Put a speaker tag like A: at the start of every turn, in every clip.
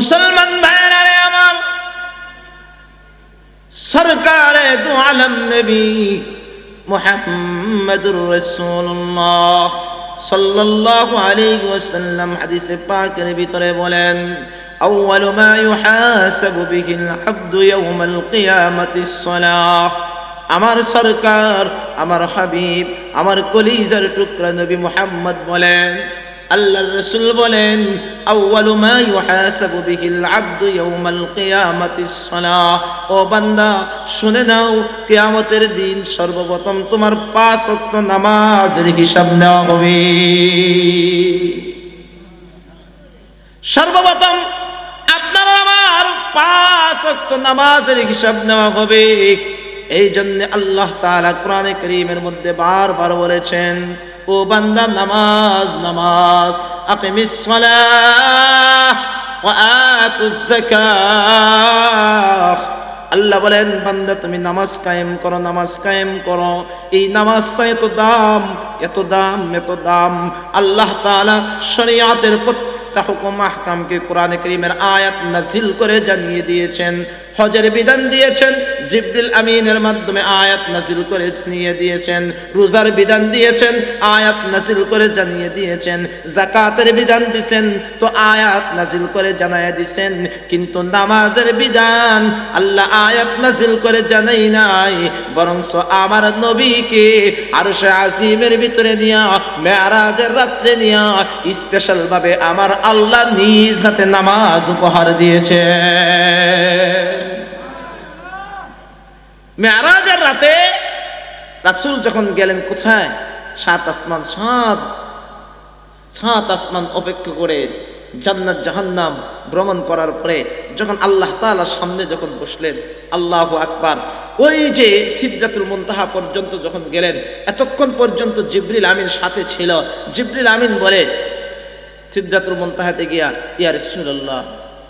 A: মুসলমান ভাইরা রে আমার সরকারে দু আলম নবী মোহাম্মদুর রাসূলুল্লাহ সাল্লাল্লাহু আলাইহি ওয়াসাল্লাম হাদিসে পাকের ভিতরে বলেন, আউয়ালু মা ইউহাসাবু বিহিল আবদু ইয়াউমাল কিয়ামাতিস সালাহ। আমার সরকার, আমার হাবিব, আমার কলিজার টুকরা নবী মুহাম্মদ বলেন আল্লাহ রসুল বলেন, আউয়ালু মা ইউহাসাবু বিহিল আবদু ইয়াউমাল কিয়ামাতিস সালাহ। ও বান্দা, শুনে নাও, কিয়ামতের দিন সর্বপ্রথম তোমার পাঁচ ওয়াক্ত নামাজের হিসাব নেওয়া হবে। সর্বপ্রথম আপনার আমার পাঁচ ওয়াক্ত নামাজের হিসাব নেওয়া হবে। এই জন্য আল্লাহ তাআলা কোরআনে করিমের মধ্যে বারবার বলেছেন ও বান্দা, নামাজ নামাজ। সালাহ ওয়া আল্লাহ বলেন, বান্দা, তুমি নামাজ কায়েম করো, নামাজ কায়েম করো। এই নামাজটা এত দাম এত দাম এত দাম। আল্লাহ তাআলা শরিয়াতের প্রত্যেকটা হুকুম, আহকামকে কোরআনে করিমের আয়াত নাজিল করে জানিয়ে দিয়েছেন। হজের বিধান দিয়েছেন, জিব্রিল আমিনের মাধ্যমে আয়াত নাজিল করে জানিয়ে দিয়েছেন, রোজার বিধান দিয়েছেন, আয়াত নাজিল করে জানিয়ে দিয়েছেন জাকাতের বিধান দিয়েছেন তো আয়াত নাজিল করে জানাইয়া দিয়েছেন কিন্তু নামাজের বিধান আল্লাহ আয়াত নাজিল করে জানাই নাই বরং আমার নবীকে আর সে আজিমের ভিতরে নিয়া, মেয়ারাজের রাত্রে নিয়া স্পেশাল ভাবে আমার আল্লাহ নিজ হাতে নামাজ উপহার দিয়েছে। মেয়ারাজের রাতে রাসুল যখন গেলেন কোথায়? সাত আসমান, সাত সাত আসমান অপেক্ষা করে জান্নাত, জাহান্নাম ভ্রমণ করার পরে যখন আল্লাহ তাআলার সামনে যখন বসলেন, আল্লাহ আকবার, ওই যে সিদ্ধাতুল মুনতাহা পর্যন্ত যখন গেলেন, এতক্ষণ পর্যন্ত জিবরিল আমিন সাথে ছিল। জিবরিল আমিন বলে সিদ্ধাতুল মুনতাহাতে গিয়া, ইয়া রাসূলুল্লাহ,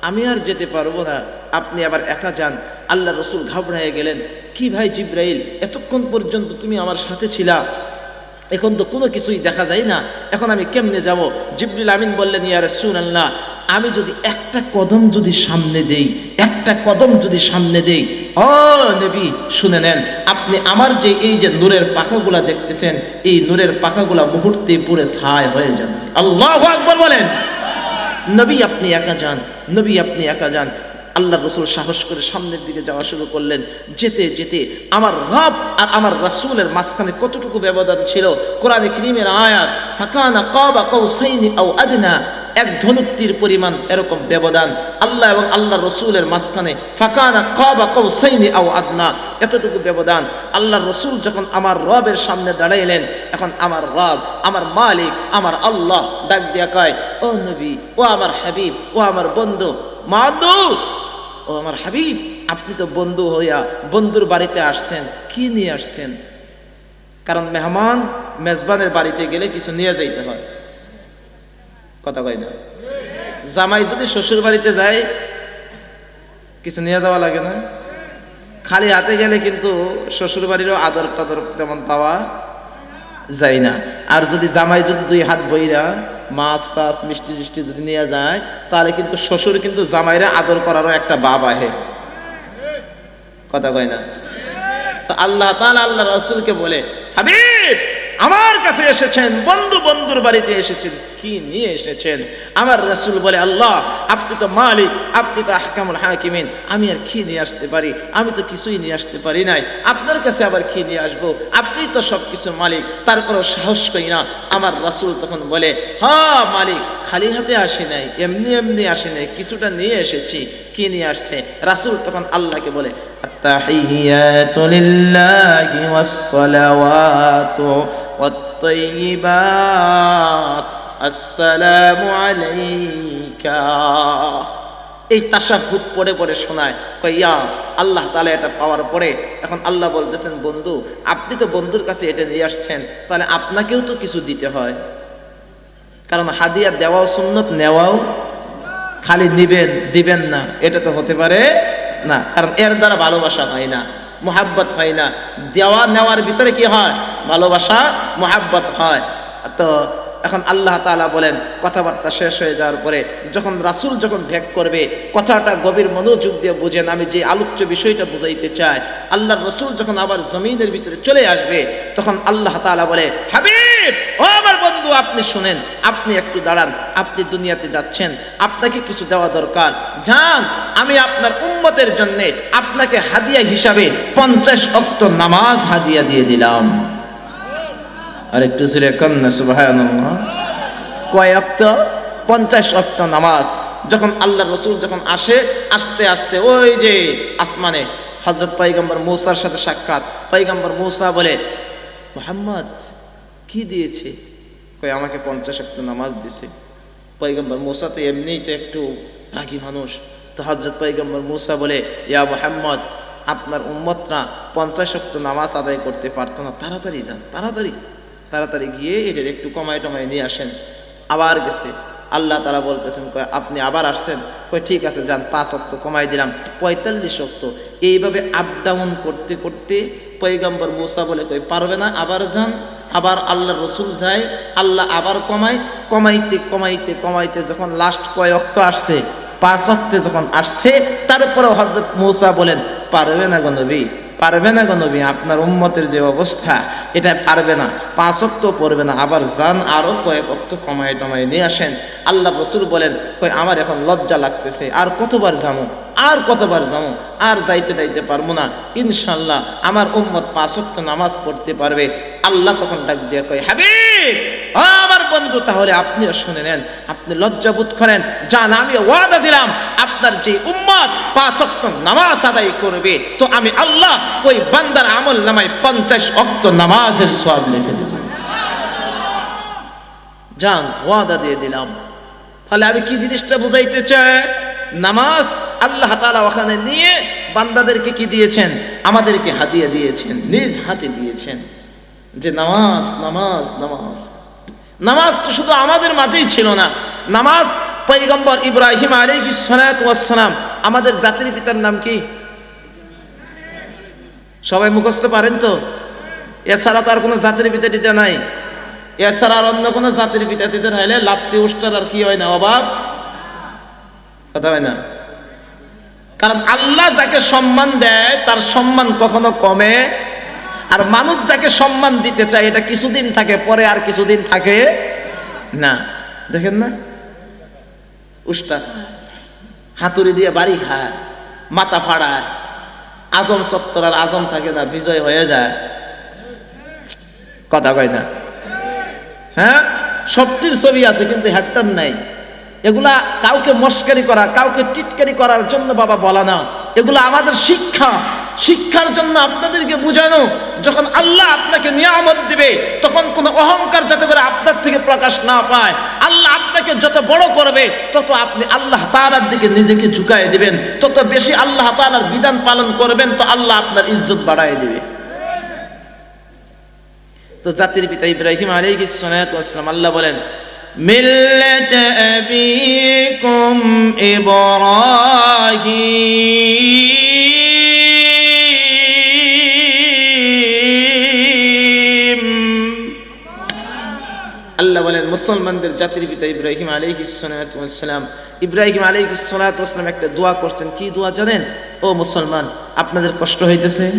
A: আমি আর যেতে পারব না। আপনি আবার একা যান। আল্লাহ রসুল ঘাবড়াইয়ে গেলেন, কি ভাই জিব্রাইল, এতক্ষণ পর্যন্ত তুমি আমার সাথে ছিলা? এখন তো কোনো কিছুই দেখা যায় না। এখন আমি কেমনে যাব? জিবরিল আমিন বললেন, ইয়া রাসূলুল্লাহ, আমি যদি একটা কদম যদি সামনে দেই, একটা কদম যদি সামনে দেই, অ নবী, শুনে নেন, আপনি আমার যে এই যে নূরের পাখাগুলা দেখতেছেন, এই নূরের পাখাগুলা মুহূর্তে পুরে ছায় হয়ে যাবে। আল্লাহু আকবার বলেন। নবী আপনি একা যান, নবী আপনি একা যান। আল্লাহ রসুল সাহস করে সামনের দিকে যাওয়া শুরু করলেন। যেতে যেতে আমার রব আর আমার রাসূলের মাঝখানে কতটুকু ব্যবধান ছিল? কোরআনে করিমের আয়াত, ফাকানা কাবা কাউসাইনি আও আদনা এক ধনুক্তির পরিমাণ এরকম ব্যবধান। আল্লাহ এবং আল্লাহ রসুলের মাঝখানে, ফাকানা কাবা কাউসাইনি আও আদনা এতটুকু ব্যবধান। আল্লাহ রসুল যখন আমার রবের সামনে দাঁড়াইলেন, এখন আমার রব, আমার মালিক, আমার আল্লাহ ডাক দিয়া কয়, ও নবী, ও আমার হাবিব, ও আমার বন্ধু মাদু ও আমার হাবিব, আপনি তো বন্ধু হইয়া বন্ধুর বাড়িতে আসছেন, কি নিয়ে আসছেন? কারণ মেহমান মেজবানের বাড়িতে গেলে কিছু নিয়ে যাইতে হয়। কথা কয় না? জামাই যদি শ্বশুর বাড়িতে যায়, কিছু নিয়ে যাওয়া লাগে না। খালি হাতে গেলে কিন্তু শ্বশুর বাড়িরও আদর টাদর তেমন পাওয়া যায় না। আর যদি জামাই যদি দুই হাত বইরা মাছ টাছ মিষ্টি টিষ্টি যদি নিয়ে যায়, তাহলে কিন্তু শ্বশুর কিন্তু জামাইরে আদর করারও একটা বাব আহে। কথা কয় না? তো আল্লাহ তালা আল্লাহ রসুলকে বলে, হাবিব, আমার কাছে এসেছেন বন্ধু বন্ধুর বাড়িতে এসেছেন। কি নিয়ে এসেছেন আমার রাসূল বলে আল্লাহ আপনি তো মালিক আপনি তো আহকামুল হাকিমিন আমি আর কি নিয়ে আসতে পারি আমি তো কিছুই নিয়ে আসতে পারি নাই আপনার কাছে আবার কি নিয়ে আসবো আপনি তো সব কিছুর মালিক তারপরও সাহস করি না আমার রাসূল তখন বলে হ্যাঁ মালিক খালি হাতে আসি নাই এমনি এমনি আসি নাই কিছুটা নিয়ে এসেছি কি নিয়ে আসছে রাসূল তখন আল্লাহকে বলে التحيات لله والصلوات والطيبات আসসালামু আলাইকা। এই তাসাহুদ পরে পরে শোনায় কইয়া আল্লাহ তালা এটা পাওয়ার পরে এখন আল্লাহ বলতেছেন, বন্ধু, আপনি তো বন্ধুর কাছে এটা নিয়ে আসছেন, তাহলে আপনাকেও তো কিছু দিতে হয়। কারণ হাদিয়া দেওয়াও সুন্নত, নেওয়াও খালি নিবেন, দিবেন না, এটা তো হতে পারে না। কারণ এর দ্বারা ভালোবাসা হয় না, মোহাব্বত হয় না। দেওয়া, নেওয়ার ভিতরে কি হয়? ভালোবাসা, মোহাব্বত হয়। তো এখন আল্লাহ তাআলা বলেন, কথাবার্তা শেষ হয়ে যাওয়ার পরে যখন রাসূল যখন ভেগ করবে, কথাটা গভীর মনোযোগ দিয়ে বুঝেন, আমি যে আলোচ্য বিষয়টা বুঝাইতে চাই, আল্লাহর রসুল যখন আবার জমিনের ভিতরে চলে আসবে, তখন আল্লাহ তাআলা বলে, হাবিব, ও আমার বন্ধু, আপনি শুনেন, আপনি একটু দাঁড়ান, আপনি দুনিয়াতে যাচ্ছেন, আপনাকে কিছু দেওয়া দরকার। যান, আমি আপনার উম্মতের জন্যে আপনাকে হাদিয়া হিসাবে পঞ্চাশ অক্ত নামাজ হাদিয়া দিয়ে দিলাম। আর একটু ছিল কন্যা সুবাহ কয় অক্ত পঞ্চাশ অক্ত নামাজ যখন আল্লাহ রসুল যখন আসে, আস্তে আস্তে ওই যে আসমানে হজরত পাইগম্বর মৌসার সাথে সাক্ষাৎ। পাইগম্বর মৌসা বলে, মোহাম্মদ, কি দিয়েছে? কই আমাকে পঞ্চাশ অক্ত নামাজ দিছে। পৈগম্বর মুসা তো এমনিই তো একটু রাগী মানুষ। তো হজরত পৈগম্বর মুসা বলে, ইয়া মোহাম্মদ, আপনার উম্মতরা পঞ্চাশ অক্ত নামাজ আদায় করতে পারতো না। তাড়াতাড়ি যান, তাড়াতাড়ি। তাড়াতাড়ি গিয়ে এটার একটু কমায় টমায় নিয়ে আসেন। আবার গেছে। আল্লাহ তারা বলতেছেন আপনি আবার আসছেন? কয়, ঠিক আছে, যান, পাঁচ অক্ত কমাই দিলাম। পঁয়তাল্লিশ অক্ত এইভাবে আপ ডাউন করতে করতে পৈগম্বর মুসা বলে কই পারবে না, আবার যান, আবার আল্লাহ রসুল যায়, আল্লাহ আবার কমায়। কমাইতে কমাইতে কমাইতে যখন লাস্ট কয় অক্ত আসছে, পাঁচ অক্তে যখন আসছে তারপরে হজরত মৌসা বলেন, পারবে না গো নবী। পারবে না কোনো নবী, আপনার উম্মতের যে অবস্থা, এটা পারবে না। পাঁচ অক্ত পড়বে না, আবার যান আরও কয়েক অক্ত কমায় টমায় নিয়ে আসেন। আল্লাহ রসুল বলেন, কই, আমার এখন লজ্জা লাগতেছে, আর কতবার যাব? আর কতবার যাব? আর যাইতে যাইতে পারব না। ইনশাল্লাহ আমার উম্মত পাঁচ অক্ত নামাজ পড়তে পারবে। আল্লাহ তখন ডাক দিয়ে কয়, হাবিব আমার বন্ধু, তাহলে আপনিও শুনে নেন, আপনি লজ্জাবোধ করেন। যান আমি ওয়াদা দিলাম, আপনার যে উম্মত পাঁচ অক্ত নামাজ আদায় করবে, তো আমি আল্লাহ ওই বান্দার আমল নামায় পঞ্চাশ অক্ত নামাজের সব লিখে দেব। যান ওয়াদা দিয়ে দিলাম। তাহলে আমি কি জিনিসটা বুঝাইতে চাই? নামাজ আল্লাহ তালা ওখানে নিয়ে বান্দাদেরকে কি দিয়েছেন? আমাদেরকে হাতিয়ে দিয়েছেন, নিজ হাতে দিয়েছেন। যে নামাজ নামাজ নামাজ। নামাজ তো শুধু আমাদের মাঝেই ছিল না। নামাজ পৈগম্বর ইব্রাহিম আলী সালাম, আমাদের জাতির পিতার নাম কি? সবাই মুখস্থ পারেন তো? এছাড়া তার কোনো জাতির পিতা টিতা নাই। এছাড়া আর অন্য কোনো জাতির পিতা টিতা হইলে লাত্তি উষ্টার আর কি হয় না অভাব কথা হয় না। কারণ আল্লাহ যাকে সম্মান দেয়, তার সম্মান কখনো কমে। আর মানুষ যাকে সম্মান দিতে চায়, এটা কিছুদিন থাকে, পরে আর কিছুদিন থাকে না। দেখেন না? উষ্টা হাতুড়ি দিয়ে বাড়ি খায়, মাথা ফাড়ায়, আজম সত্তর আর আজম থাকে না, বিজয় হয়ে যায়। কথা কয় না? হ্যাঁ? সবটির ছবি আছে, কিন্তু হ্যাটটার নাই। এগুলা কাউকে মস্কারি করা, কাউকে টিটকারি করার জন্য বাবা বলা না। এগুলো আমাদের শিক্ষা। শিক্ষার জন্য আপনাদেরকে বুঝানো, যখন আল্লাহ আপনাকে নিয়ামত দিবে, তখন কোনো অহংকার যাতে করে আপনার থেকে প্রকাশ না পায়। আল্লাহ আপনাকে যত বড় করবে, তত আপনি আল্লাহ তালার দিকে নিজেকে ঝুঁকায় দিবেন। তত বেশি আল্লাহ তালার বিধান পালন করবেন, তো আল্লাহ আপনার ইজ্জত বাড়ায় দিবে। তো জাতির পিতা ইব্রাহিম সালাতু ওয়াসসালাম আল্লাহ বলেন মিল্লাত আবিকুম ইব্রাহিম আল্লাহ বলেন মুসলমানদের জাতির পিতা ইব্রাহিম আলাইহিস সালাতু ওয়াসসালাম ইব্রাহিম আলাইহিস সালাতু ওয়াসসালাম একটা দোয়া করছেন। কি দোয়া জানেন? ও মুসলমান আপনাদের কষ্ট হইতেছে?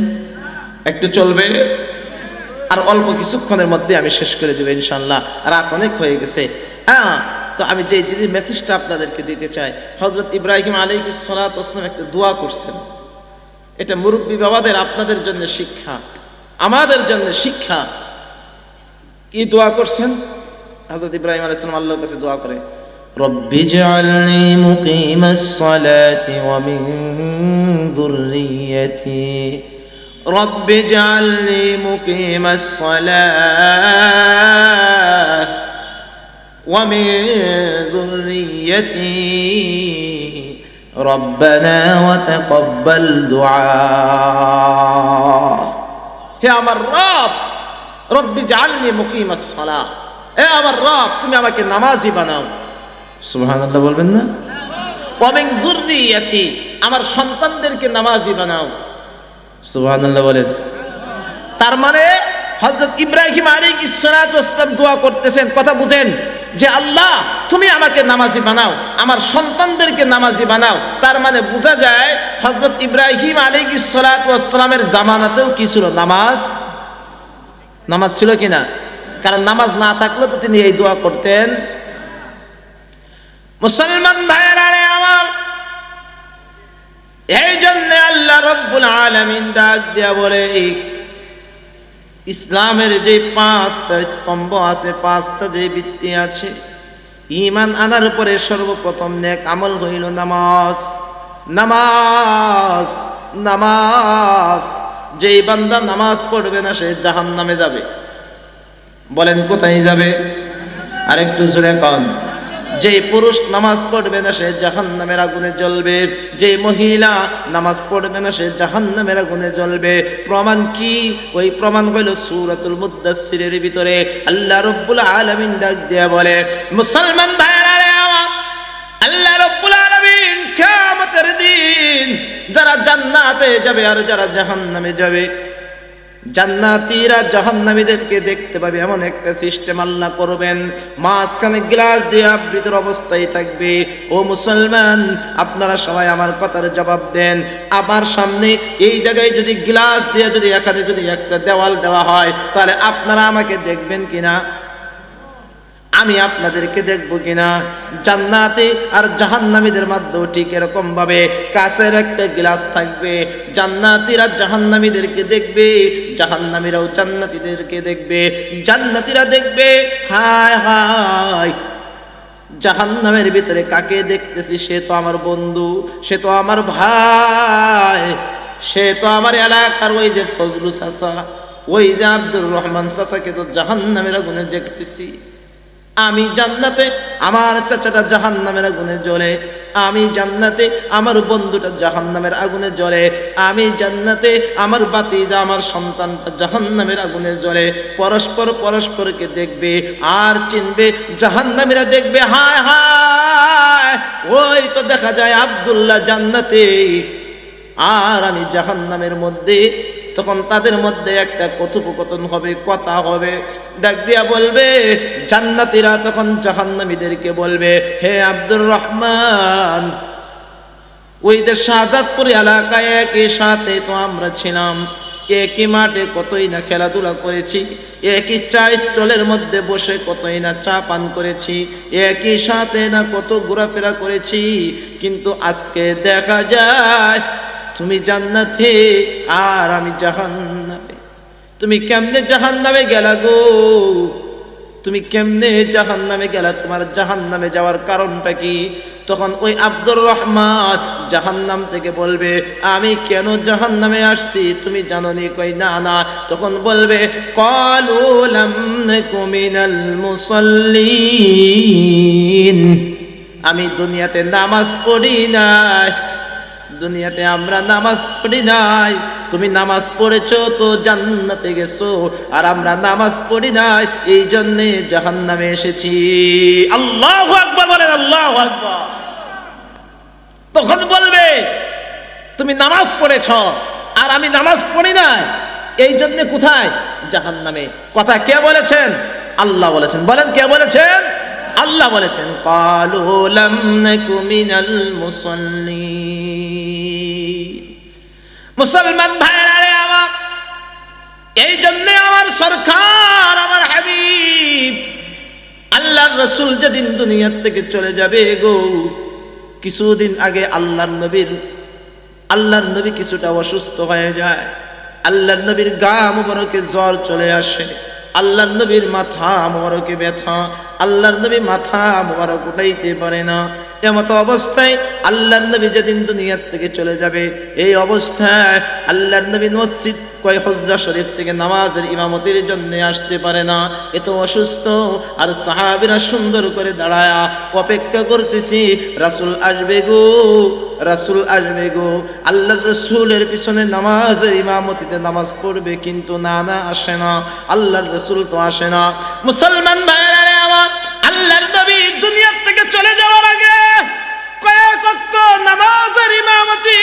A: একটু চলবে। আর অল্প কিছুক্ষণের মধ্যে আমি শেষ করে দেবো ইনশাল্লাহ রাত অনেক হয়ে গেছে হ্যাঁ তো আমি যে যে মেসেজটা আপনাদেরকে দিতে চাই হজরত ইব্রাহিম আলী সালাত ওসলাম একটা দোয়া করছেন এটা মুরব্বী বাবাদের আপনাদের জন্য শিক্ষা আমাদের জন্য শিক্ষা কি দোয়া করছেন হজরত ইব্রাহিম আলী সালাম আল্লাহর কাছে দোয়া করে رب اجعلني مقيم الصلاة ومن ذريتي رب اجعلني مقيم الصلاة ومن ذريتي ربنا وتقبل دعاء يا আমার রব রব্বি জাননি মুকিম সালাহ এ আমার রব তুমি আমাকে নামাজি বানাও সুবহানাল্লাহ বলবেন না ওয়ামিন যুররিয়াতি আমার সন্তানদেরকে নামাজি বানাও বলেন। তার মানে হজরত ইব্রাহিম ইসলাম দোয়া করতেছেন, কথা বুঝেন, যে আল্লাহ, তুমি আমাকে নামাজি বানাও, আমার সন্তানদেরকে নামাজি বানাও। তার মানে বোঝা যায় হজরত ইব্রাহিম আলী ইসলামের জামানাতেও কি ছিল? নামাজ? নামাজ ছিল কিনা? কারণ নামাজ না থাকলেও তো তিনি এই দোয়া করতেন। মুসলমান আমার এই জন্য আল্লাহ রব্বুল আলামিন ডাক দিয়া বলে ইসলামের যে পাঁচটা স্তম্ভ আছে, পাঁচটা যে বৃত্তি আছে ইমান আনার পরে সর্বপ্রথম নেক আমল হইল নামাজ। নামাজ নামাজ। যেই বান্দা নামাজ পড়বে না, সে জাহান নামে যাবে। বলেন, কোথায় যাবে? আরেকটু জোরে কন। যে পুরুষ নামাজ পড়বে না, সে জাহান নামের আগুনে জ্বলবে। যে মহিলা নামাজ পড়বে না, সে জাহান নামের আগুনে জ্বলবে। প্রমাণ কি? ওই প্রমাণ হইল সুরাতুল মুদাসসিরের ভিতরে আল্লাহ রব্বুল আলমিন ডাক দিয়া বলে, মুসলমান ভাইরা আল্লাহ রব্বুল আলামিন কিয়ামতের দিন যারা জান্নাতে যাবে আর যারা জাহান্নামে যাবে জান্নাতীরা জাহান্নামীদেরকে দেখতে পাবে, এমন একটা সিস্টেম আল্লাহ করবেন। মাঝখানে গ্লাস দিয়ে আবৃতর অবস্থায় থাকবে। ও মুসলমান, আপনারা সবাই আমার কথার জবাব দেন। আমার সামনে এই জায়গায় যদি গ্লাস দিয়ে যদি এখানে যদি একটা দেওয়াল দেওয়া হয়, তাহলে আপনারা আমাকে দেখবেন কিনা? আমি আপনাদেরকে দেখব কিনা? জান্নাতে আর জাহান্নামীদের মধ্যেও ঠিক এরকম ভাবে কাছের একটা গ্লাস থাকবে। জান্নাতিরা জাহান্নামীদেরকে দেখবে, জাহান্নামীরাও জান্নাতীদেরকে দেখবে। জান্নাতীরা দেখবে, হায় হায়। জাহান্নামের ভিতরে কাকে দেখতেছি? সে তো আমার বন্ধু, সে তো আমার ভাই, সে তো আমার এলাকার ওই যে ফজলু চাচা, ওই যে আব্দুর রহমান চাচাকে তো জাহান্নামের আগুনে দেখতেছি। আমি জান্নাতে, আমার চাচাটা জাহান নামের আগুনে জ্বলে। আমি জান্নাতে, আমার বন্ধুটা জাহান নামের আগুনে জ্বলে। আমি জান্নাতে, আমার বাতিজা, আমার সন্তানটা জাহান নামের আগুনে জ্বলে। পরস্পর পরস্পরকে দেখবে, আর চিনবে জাহান নামীরা দেখবে, হায় হায়, ওই তো দেখা যায় আব্দুল্লাহ জান্নাতে। আর আমি জাহান নামের মধ্যে তখন তাদের মধ্যে একটা কথোপকথন হবে, কথা হবে। ডাক দিয়া বলবে, জান্নাতীরা তখন জাহান্নামীদেরকে বলবে, হে আব্দুর রহমান, ওই যে শাহজাদপুর এলাকায় একই সাথে তো আমরা ছিলাম। একই মাঠে কতই না খেলাধুলা করেছি, একই চা স্টলের মধ্যে বসে কতই না চা পান করেছি, একই সাথে না কত ঘোরাফেরা করেছি। কিন্তু আজকে দেখা যায় তুমি জান্নাতে আর আমি জাহান্নামে। তুমি কেমনে জাহান্নামে গেলা গো? তুমি কেমনে জাহান্নামে গেলা? তোমার জাহান্নামে যাওয়ার কারণটা কি? তখন ওই আব্দুর রহমান জাহান্নাম থেকে বলবে, আমি কেন জাহান্নামে আসছি? তুমি জাননি কই? না না। তখন বলবে কলুলাম কুমিনাল আমি দুনিয়াতে নামাজ পড়ি নাই। দুনিয়াতে আমরা নামাজ পড়ি নাই। তুমি নামাজ পড়েছো তো জান্নাতে গেছো, আর আমরা নামাজ পড়ি নাই, এই জন্যে জাহান্নামে এসেছি। আল্লাহ আকবর বলেন, আল্লাহ তখন বলবে, তুমি নামাজ পড়েছ, আর আমি নামাজ পড়ি নাই, এই জন্য কোথায়? জাহান্নামে। কথা কে বলেছেন? আল্লাহ বলেছেন। বলেন, কে বলেছেন? আল্লাহ বলেছেন মিনাল মুসলমান ভাইরা রে আমার, এই জন্য আমার সরকার, আমার হাবিব, আল্লাহর রসুল যেদিন দুনিয়ার থেকে চলে যাবে গো, কিছুদিন আগে আল্লাহর নবীর, আল্লাহর নবী কিছুটা অসুস্থ হয়ে যায়, আল্লাহর নবীর গা মোবারকে জ্বর চলে আসে। আল্লাহর নবীর মাথা মোবারকে ব্যথা আল্লাহর নবী মাথা মোবারক উঠাইতে পারে না। এমত অবস্থায় আল্লাহ নবী যেদিন দুনিয়ার থেকে চলে যাবে, এই অবস্থায় আল্লাহর নবী মসজিদ কয় হজরা শরীফ থেকে নামাজের ইমামতির জন্য আসতে পারে না। এত অসুস্থ, আর সাহাবিরা সুন্দর করে দাঁড়ায়া অপেক্ষা করতেছি, রাসুল আসবে গো, রাসুল আসবে গো। আল্লাহ রসুলের পিছনে নামাজের ইমামতিতে নামাজ পড়বে কিন্তু না না আসে না। আল্লাহর রসুল তো আসে না। মুসলমান ভাইরা আমার আল্লাহর নবী দুনিয়ার থেকে চলে নামাজের ইমামতি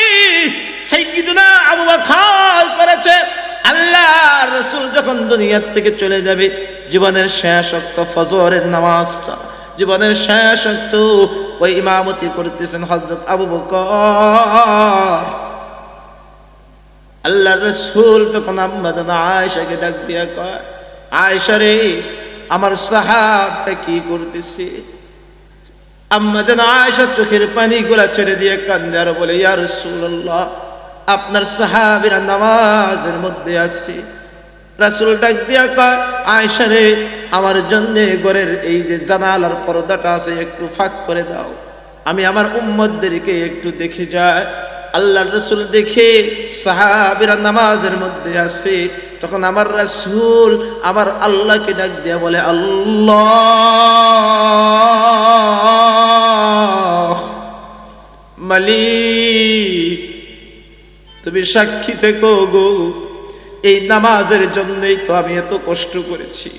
A: সাইয়্যিদুনা আবু বকর করেছে। আল্লাহ রসুল যখন দুনিয়া দুনিয়ার থেকে চলে যাবে, জীবনের শেষ অক্ত ফজরের নামাজটা, জীবনের শেষ অক্ত ওই ইমামতি করতেছেন হজরত আবু বকর। আল্লাহ রসুল তখন আম্মা যেন আয়সাকে ডাক দিয়া কয় আয়সা রে, আমার সাহাবটা কি করতেছে? আম্মা যেন আয়সা চোখের পানি গুলা ছেড়ে দিয়ে কান্দে আর বলে, ইয়া রসুল্লাহ আপনার সাহাবিরা নামাজের মধ্যে আছে। রাসুল ডাক দিয়া কয় আয়সা রে, আমার জন্যে ঘরের এই যে জানালার পর্দাটা আছে, একটু ফাঁক করে দাও। আমি আমার উম্মদদেরকে একটু দেখে যাই। আল্লাহ রসুল দেখে সাহাবিরা নামাজের মধ্যে আছে। তখন আমার রাসুল আমার আল্লাহকে ডাক দিয়া বলে, আল্লাহ! মালিক, তুমি সাক্ষী থেকো গো। এই নামাজের জন্যই তো আমি এত কষ্ট করেছি।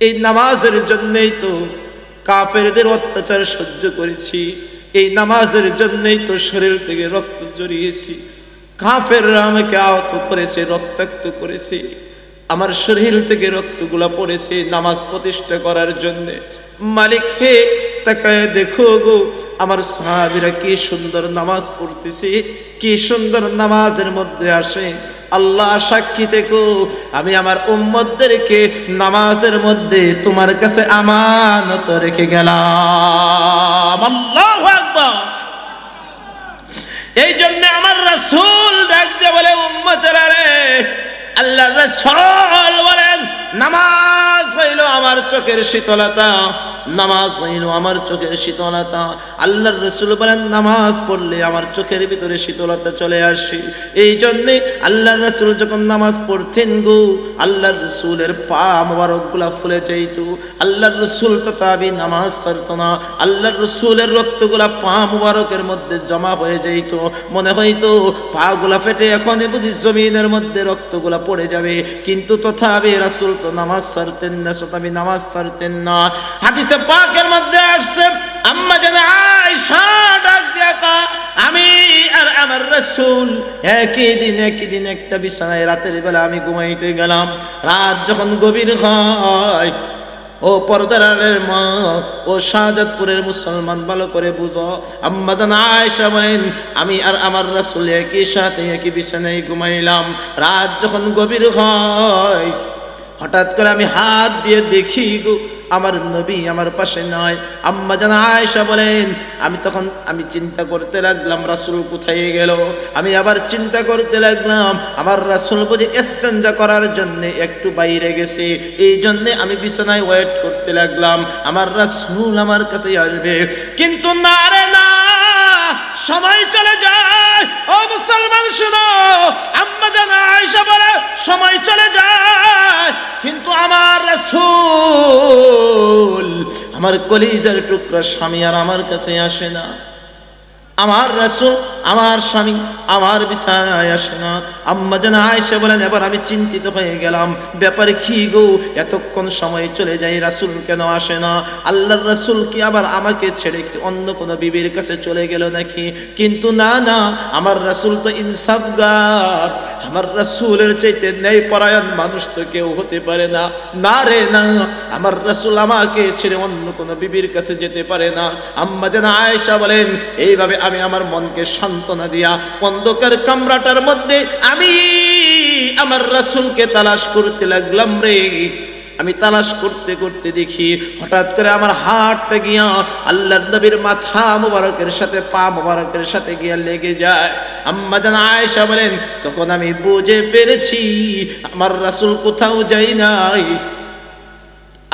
A: এই নামাজের জন্যই তো কাফেরদের অত্যাচার সহ্য করেছি। এই নামাজের জন্যই তো শরীর থেকে রক্ত জড়িয়েছি। কাফেররা আমাকে আহত করেছে, রক্তাক্ত করেছে। আমার শরীর থেকে রক্তগুলা পড়েছে নামাজ প্রতিষ্ঠা করার জন্য। মালিক, হে তাকায় দেখো গো, আমার সাহাবিরা কি সুন্দর নামাজ পড়তেছে, কি সুন্দর নামাজের মধ্যে আসে। আল্লাহ সাক্ষী থেকো আমি আমার উম্মতদেরকে নামাজের মধ্যে তোমার কাছে আমানত রেখে গেলাম। আল্লাহু এই জন্য আমার রাসূল ডাক দিয়ে বলে, উম্মতেরা রে আল্লাহ রাসূল বলেন, নামাজ হইল আমার চোখের শীতলতা। নামাজ হইল, আমার চোখের শীতলতা। আল্লাহর রসুল বলেন, নামাজ পড়লে আমার চোখের ভিতরে শীতলতা চলে আসে। এই জন্যে আল্লাহর রসুল যখন নামাজ পড়তেন গো, আল্লাহর রসুলের পা মোবারকগুলা ফুলে যাইত। আল্লাহর রসুল তো তাবি নামাজ ছাড়ত না। আল্লাহর রসুলের রক্তগুলা পা মোবারকের মধ্যে জমা হয়ে যাইত। মনে হইতো, পাগুলা ফেটে এখন বুঝি জমিনের মধ্যে রক্তগুলা পড়ে যাবে। কিন্তু তথাপি রাসুল তো নামাজ ছাড়তেন না, তথাপি নামাজ ছাড়তেন না। হাদিসে পাকের মধ্যে আসছে। আম্মা যেন আয়সা ডাক দিয়া আমি আর আমার রসুল একই দিন একই দিন একটা বিছানায় রাতের বেলা আমি ঘুমাইতে গেলাম। রাত যখন গভীর হয়, ও পর্দারের মা, ও শাহজাদপুরের মুসলমান, ভালো করে বুঝো। আম্মা জান, আয়েশা বলেন, আমি আর আমার রাসূল একই সাথে, একই বিছানায় ঘুমাইলাম। রাত যখন গভীর হয়, হঠাৎ করে আমি হাত দিয়ে দেখি গো আমার নবী আমার পাশে নয়। আম্মা জান আয়েশা বলেন, আমি তখন, আমি চিন্তা করতে লাগলাম, রাসূল কোথায় গেল? আমি আবার চিন্তা করতে লাগলাম, আমার রাসূল বুঝি ইস্তেঞ্জা করার জন্যে একটু বাইরে গেছে। এই জন্য আমি বিছানায় ওয়েট করতে লাগলাম, আমার রাসূল আমার কাছে আসবে। কিন্তু না রে না, সময় চলে যায়। ও মুসলমান শুনো, আম্মা জানা আয়সা বলে, সময় চলে যায়, কিন্তু আমার রাসূল, আমার কলিজার টুকরা স্বামী আর আমার কাছে আসে না। আমার রাসুল, আমার স্বামী, আমার বিছানায় আসে না আম্মা যেন আয়েশা বলেন, এবার আমি চিন্তিত হয়ে গেলাম। ব্যাপারে কি গো? এতক্ষণ সময় চলে যায়, রাসূল কেন আসে না? আল্লাহর রাসূল কি আবার আমাকে ছেড়ে কি অন্য কোনো বিবির কাছে চলে গেল নাকি? কিন্তু না না, আমার রাসূল তো ইনসাফগার। আমার রাসূলের চাইতে ন্যায় পরায়ণ মানুষ তো কেউ হতে পারে না। না রে, না, আমার রাসূল আমাকে ছেড়ে অন্য কোনো বিবির কাছে যেতে পারে না। আম্মা যেন আয়েশা বলেন, এইভাবে আমি আমার মনকে সান্ত্বনা দিয়া অন্ধকার কামরাটার মধ্যে আমি আমার রাসূলকে তালাশ করতে লাগলাম রে। আমি তালাশ করতে করতে দেখি হঠাৎ করে আমার হাতটা গিয়া আল্লাহর নবীর মাথা মোবারকের সাথে, পা মোবারকের সাথে গিয়া লেগে যায়। আম্মা জান আয়েশা বলেন, তখন আমি বুঝে পেরেছি, আমার রাসূল কোথাও যাই নাই।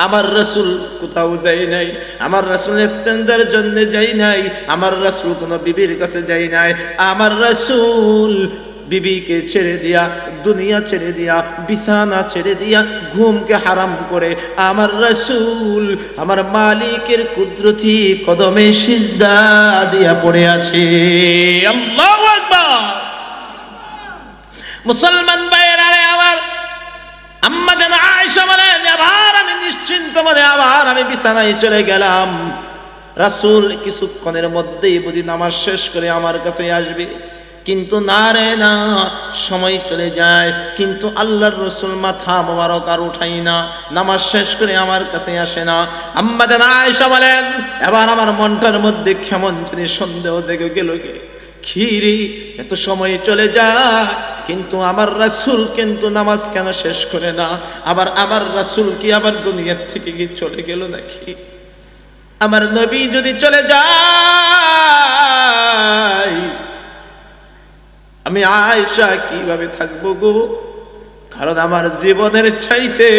A: আমার রসুল কোথাও যাই নাই, আমার রসুল ইস্তেঞ্জার জন্য যাই নাই, আমার রসুল কোনো বিবির কাছে যাই নাই, আমার রসুল বিবিকে ছেড়ে দিয়া, দুনিয়া ছেড়ে দিয়া, বিছানা ছেড়ে দিয়া ঘুমকে হারাম করে, আমার রসুল আমার মালিকের কুদরতি কদমে সিজদা দিয়া পড়ে আছে। মুসলমান ভাইয়েরা আম্মা যেন আয়সা বলেন, আবার আমি নিশ্চিন্ত মনে, আবার আমি বিছানায় চলে গেলাম। রাসূল কিছুক্ষণের মধ্যেই বুঝি নামাজ শেষ করে আমার কাছে আসবে। কিন্তু না রে, না, সময় চলে যায়। কিন্তু আল্লাহর রসুল মাথা মোবারক আর উঠাই না, নামাজ শেষ করে আমার কাছে আসে না। আম্মা জানা আয়সা বলেন, এবার আমার মনটার মধ্যে কেমন জানি সন্দেহ জেগে গেল গে। খিরি এত সময় চলে যায়, কিন্তু আমার রাসূল কিন্তু নামাজ কেন শেষ করে না? আবার আমার রাসূল কি আবার দুনিয়ার থেকে কি চলে গেল নাকি? আমার নবী যদি চলে যায়, আমি আয়সা কীভাবে থাকব গো? কারণ আমার জীবনের চাইতে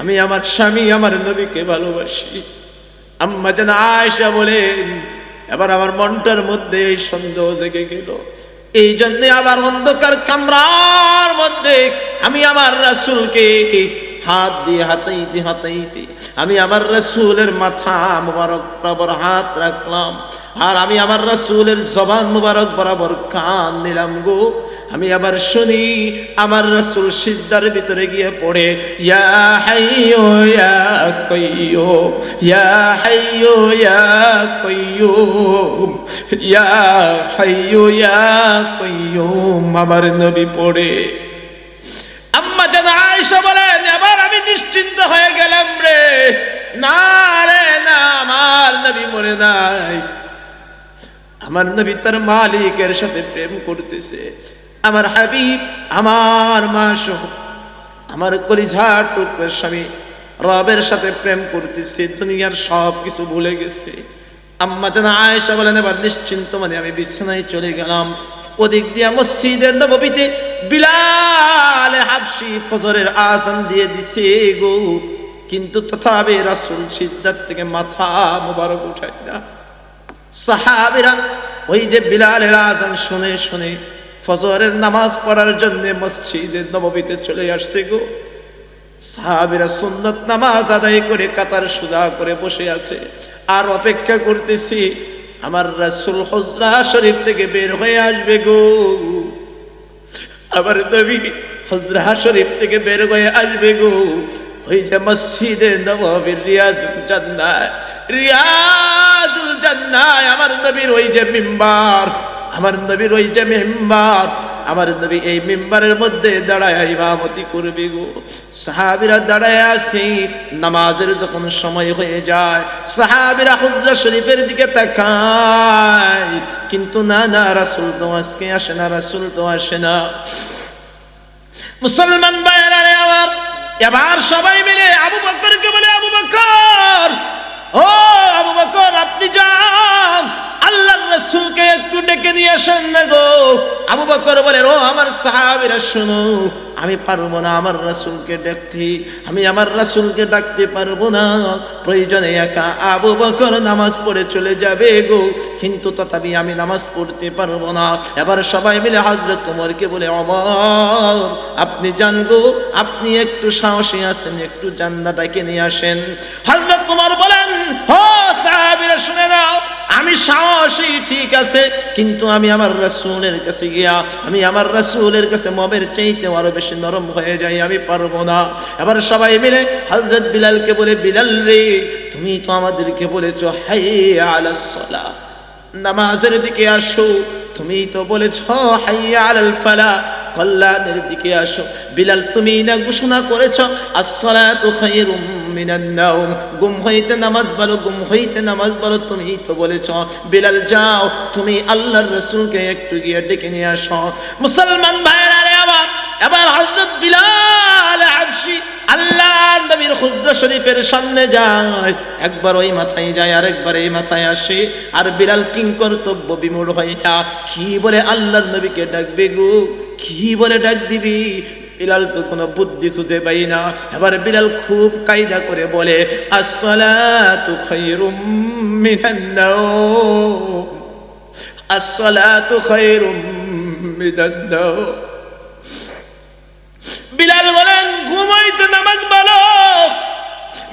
A: আমি আমার স্বামী, আমার নবীকে ভালোবাসি। আম্মা যেন আয়সা বলেন এবার আমার মনটার মধ্যে এই সন্দেহ জেগে গেল। এই জন্য আবার অন্ধকার কামরার মধ্যে আমি আমার রাসুলকে হাত দিয়ে হাতাইতে হাতাইতে আমি আমার রসুলের মাথা মোবারক বরাবর হাত রাখলাম। আর আমি আমার রসুলের জবান মোবারক বরাবর কান নিলাম গো। আমি আবার শুনি, আমার রসুল সিদ্ধার ভিতরে গিয়ে পড়ে, ইয়া হাইয়ো, ইয়া কইয়ুম ইয়া হাইয়ো, ইয়া কইয়ুম, ইয়া হাইয়ো, ইয়া কইয়ুম আমার নবী পড়ে। আম্মা যেন আয়সা বলেন, এবার আমি নিশ্চিন্ত হয়ে গেলাম রে। না রে, না, আমার নবী মরে নাই। আমার নবী তার মালিকের সাথে প্রেম করতেছে। আমার হাবিব, আমার মা সহ আমার কলিঝার টুকরের স্বামী, রবের সাথে প্রেম করতেছে, দুনিয়ার সব কিছু ভুলে গেছে। আম্মা যেন আয়েশা বলেন, এবার নিশ্চিন্ত মানে আমি বিছানায় চলে গেলাম। ওদিক দিয়া মসজিদের নবীতে বিলাল হাবশি ফজরের আজান দিয়ে দিছে গো। কিন্তু তথাপি রাসূল সিদ্ধার থেকে মাথা মোবারক উঠায় না। সাহাবিরা ওই যে বিলালের আজান শুনে শুনে ফজরের নামাজ পড়ার জন্য মসজিদে নববীতে চলে আসছে গো। সাহাবিরা সুন্নত নামাজ আদায় করে কাতার সুজা করে বসে আছে। আর অপেক্ষা করতেছি, আমার রাসূল হজরা শরীফ থেকে বের হয়ে আসবে গো। আমার নবী হজরা শরীফ থেকে বের হয়ে আসবে গো। ওই যে মসজিদে নববীর রিয়াজুল জান্নাত রিয়াজুল জান্নাত আমার নবীর ওই যে মিম্বার আমার নবীর ওই যে মেম্বার, আমার নবী এই মেম্বারের মধ্যে দাঁড়ায় ইমামতি করবে গো। সাহাবিরা দাঁড়ায় আসি নামাজের যখন সময় হয়ে যায়, সাহাবিরা হুজরা শরীফের দিকে তাকায়। কিন্তু না না, রাসুল তো আজকে আসে না, রাসূল তো আসে না। মুসলমান ভাইয়েরা, রে আমার, এবার সবাই মিলে আবু বকরকে বলে, আবু বকর, ও আবু বকর, আপনি যান। আল্লাহর রাসূলকে একটু ডেকে নিয়ে আসেন না গো। আবু বকর বলে, ও আমার সাহাবীরা, শুনো, আমি পারব না আমার রাসূলকে ডাকতে, আমি আমার রাসূলকে ডাকতে পারব না। প্রয়োজনে একা আবু বকর নামাজ পড়ে চলে যাবে গো, কিন্তু তথাপি আমি নামাজ পড়তে পারব না। এবার সবাই মিলে হযরত ওমরকে বলে অমর আপনি যান গো, আপনি একটু সাহসী আছেন, একটু জান্নাটাকে নিয়ে আসেন। হযরত ওমর বলেন, ও সাহাবীরা, শুনে নাও আমি সাহসী, ঠিক আছে, কিন্তু আমি আমার রাসূলের কাছে গিয়া, আমি আমার রাসূলের কাছে মবের চাইতে আরও বেশি নরম হয়ে যাই, আমি পারব না। এবার সবাই মিলে হযরত বিলালকে বলে, বিলাল রে, তুমি তো আমাদেরকে বলেছ, হাই আলাস সালাহ নামাজের দিকে আসো। তুমি তো বলেছ, হাই আলাল ফালা কল্যাণের দিকে আসো। বিলাল, তুমি না ঘোষণা করেছ, আসসালাতু খায়রুম মিনান নাওম। গুম হইতে নামাজ বলো গুম হইতে নামাজ বলো তুমি তো বলেছ। বিলাল, যাও, তুমি আল্লাহর রাসূলকে একটু গিয়ে ডেকে নিয়ে আসো। মুসলমান ভাইরা রে আমার, এবার হযরত বিলাল হাবশি আল্লাহর নবীর খুজরা শরীফের সামনে যায়। একবার ওই মাথায় যায় আর একবার এই মাথায় আসে। আর বিলাল কিং কর্তব্য বিমূঢ় হইয়া, কি বলে আল্লাহর নবীকে ডাকবে গো? কি বলে ডাক দিবি? বিলাল তো কোনো বুদ্ধি খুঁজে পাই না। এবার বিলাল খুব কায়দা করে বলে বিলাল বলেন ঘুমাইতে নামাজ বলো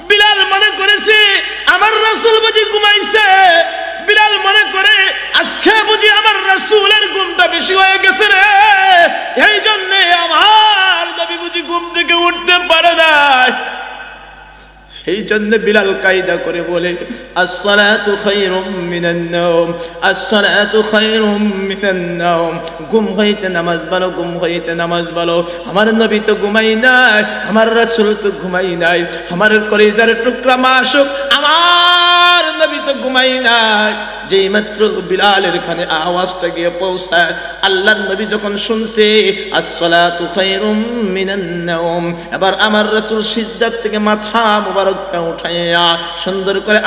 A: বিলাল মনে করেছে, আমার রসুল বুঝি ঘুমাইছে। বিলাল মনে করে, আজকে বুঝি আমার রসুলের ঘুমটা বেশি হয়ে গেছে রে। এই জন্যে আমার নবী বুঝি ঘুম থেকে উঠতে পারে না এই জন্য বিলাল কায়দা করে বলে হইতে নামাজ ভালো, ঘুম হইতে নামাজ ভালো। আমার নবী তো ঘুমাই নাই, আমার রাসূল তো ঘুমাই নাই। আমার কলিজার টুকরা মাসুক আমার যেই মাত্র বিলালের আওয়াজটা গিয়ে পৌঁছায়, আল্লাহর নবী যখন শুনছে এবার আমার রাসূল থেকে মাথা মুবারকটা উঠাইয়া সুন্দর করে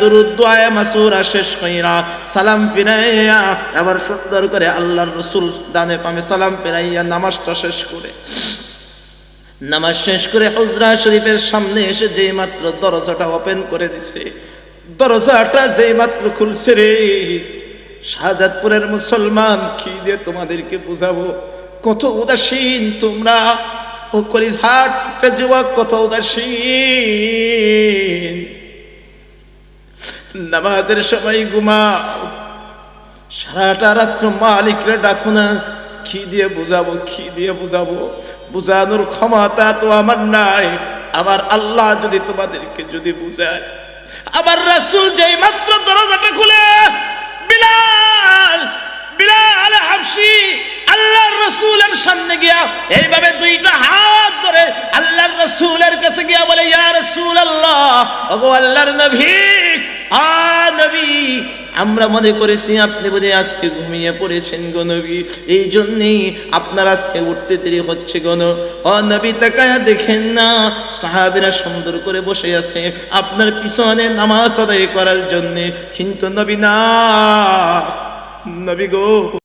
A: দুরুদ দোয়া মাসুরা শেষ কইরা সালাম ফিরাইয়া এবার সুন্দর করে আল্লাহর রাসূল ডানে পামে সালাম ফিরাইয়া নামাজটা শেষ করে। নামাজ শেষ করে হুজরা শরীফের সামনে এসে যেই মাত্র দরজাটা ওপেন করে দিছে দরজাটা যেই মাত্র খুলছে রে। শাহজাদপুরের মুসলমান, কি দিয়ে তোমাদেরকে বুঝাবো? কত উদাসীন তোমরা। ও কলিঝাট যুবক, কত উদাসীন। নামাজের সময় ঘুমাও। সারাটা রাত্র মালিকরে ডাকো না। কি দিয়ে বুঝাবো, কি দিয়ে বুঝাবো? বুঝানোর ক্ষমতা তো আমার নাই। আমার আল্লাহ যদি তোমাদেরকে যদি বুঝায়। আমার রাসুল যেই মাত্র দরজাটা খুলে, বিলাল বিলাল হাবসি আল্লাহর রসুলের সামনে গিয়া এইভাবে দুইটা হাত ধরে আল্লাহর রসুলের কাছে গিয়া বলে, ইয়া রসুল আল্লাহ ওগো আল্লাহর নবী, আ নবী আমরা মনে করেছি, আপনি বোধহয় আজকে ঘুমিয়ে পড়েছেন গো নবী। এই জন্যেই আপনার আজকে উঠতে দেরি হচ্ছে গণ ও নবী, তাকায়া দেখেন না, সাহাবিরা সুন্দর করে বসে আছে আপনার পিছনে নামাজ আদায় করার জন্যে। কিন্তু নবী না, নবী গো